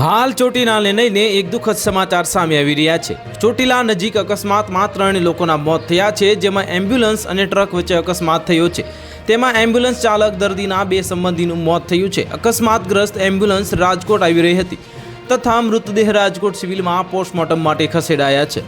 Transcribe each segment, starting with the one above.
હાલ ચોટીલાને લઈને એક દુઃખદ સમાચાર સામે આવી રહ્યા છે. ચોટીલા નજીક અકસ્માતમાં ત્રણ લોકોના મોત થયા છે, જેમાં એમ્બ્યુલન્સ અને ટ્રક વચ્ચે અકસ્માત થયો છે. તેમાં એમ્બ્યુલન્સ ચાલક દર્દીના બે સંબંધીનું મોત થયું છે. અકસ્માતગ્રસ્ત એમ્બ્યુલન્સ રાજકોટ આવી રહી હતી તથા મૃતદેહ રાજકોટ સિવિલમાં પોસ્ટમોર્ટમ માટે ખસેડાયા છે.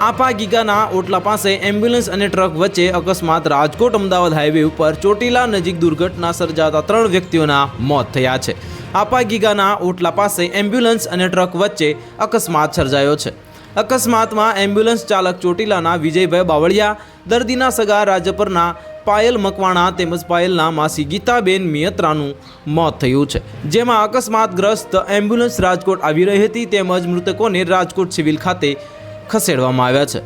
આપા ગીગાના ઓટલા પાસે એમ્બ્યુલન્સ અને ટ્રક વચ્ચે અકસ્માત રાજકોટ અમદાવાદ હાઈવે ઉપર ચોટીલા નજીક દુર્ઘટના સર્જાતા ત્રણ વ્યક્તિઓના મોત થયા છે. આપા ગીગાના ઓટલા પાસે એમ્બ્યુલન્સ અને ટ્રક વચ્ચે અકસ્માત સર્જાયો છે. અકસ્માતમાં એમ્બ્યુલન્સ ચાલક ચોટીલાના વિજયભાઈ બાવળિયા, દર્દીના સગા રાજપરના પાયલ મકવાણા તેમજ પાયલના માસી ગીતાબેન મિયત્રાનું મોત થયું છે. જેમાં અકસ્માતગ્રસ્ત એમ્બ્યુલન્સ રાજકોટ આવી રહી હતી તેમજ મૃતકોને રાજકોટ સિવિલ ખાતે ખસેડવામાં આવ્યા છે.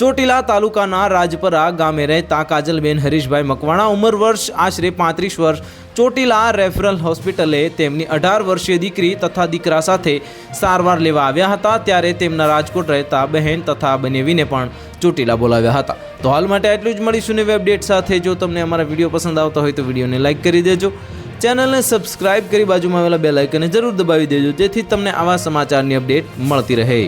ચોટીલા તાલુકાના રાજપરા ગામે રહેતા કાજલબેન હરીશભાઈ મકવાણા. ઉંમર વર્ષ, આશરે પાંત્રીસ વર્ષ. ચોટીલા રેફરલ હોસ્પિટલે તેમની અઢાર વર્ષીય દીકરી તથા દીકરા સાથે સારવાર લેવા આવ્યા હતા. ત્યારે તેમના રાજકોટ રહેતા બહેન તથા બનેવીને પણ ચોટીલા બોલાવ્યા હતા. તો હાલ માટે આટલું જ. મળીશું નવી અપડેટ સાથે. જો તમને અમારા વીડિયો પસંદ આવતા હોય તો વિડીયોને લાઇક કરી દેજો. ચેનલને સબસ્ક્રાઇબ કરી બાજુમાં આવેલા બે લાઇકને જરૂર દબાવી દેજો, જેથી તમને આવા સમાચારની અપડેટ મળતી રહે.